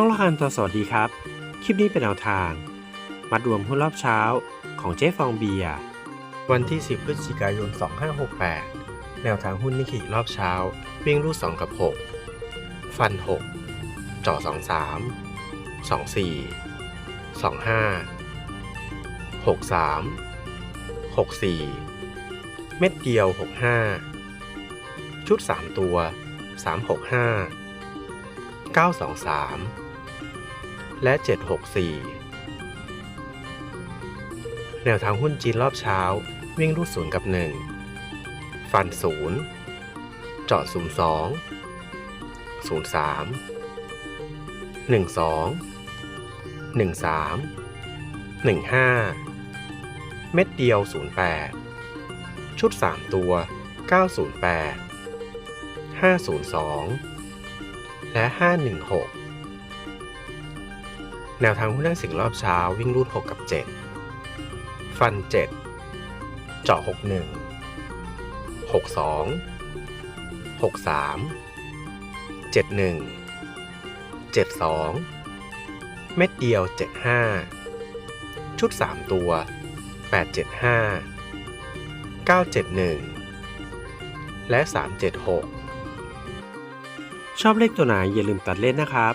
ช่องละคันตัวสวัสดีครับ คลิปนี้เป็นแนวทาง มัดรวมหุ้นรอบเช้าของเจ๊ฟองเบียร์วันที่ 10 พฤศจิกายน 2568 แนวทางหุ้นนิกิรอบเช้า วิ่งรูด2 กับ 6 ฟัน 6จาะ23 24 25 63 64 เม็ดเดียว 65 ชุด 3 ตัว 365 923 และ 764 แนวทางหุ้นจีนรอบเช้า วิ่งรูดศูนย์กับ 1 ฟันศูนย์เจาะศูนย์สองศูนย์สามหนึ่งสองหนึ่งสามหนึ่งห้าเม็ดเดียวศูนย์แปดชุด3ตัว908 502แปดห้าศูนย์สองและ516 แนวทางหุ้นนั่งสิงรอบเช้าวิ่งรูด 6 กับ 7 ฟัน 7 เจาะ 61 62 63 71 72 เม็ดเดียว 75 ชุด 3 ตัว 875 971 และ 376 ชอบเลขตัวไหนอย่าลืมตัดเล่นนะครับ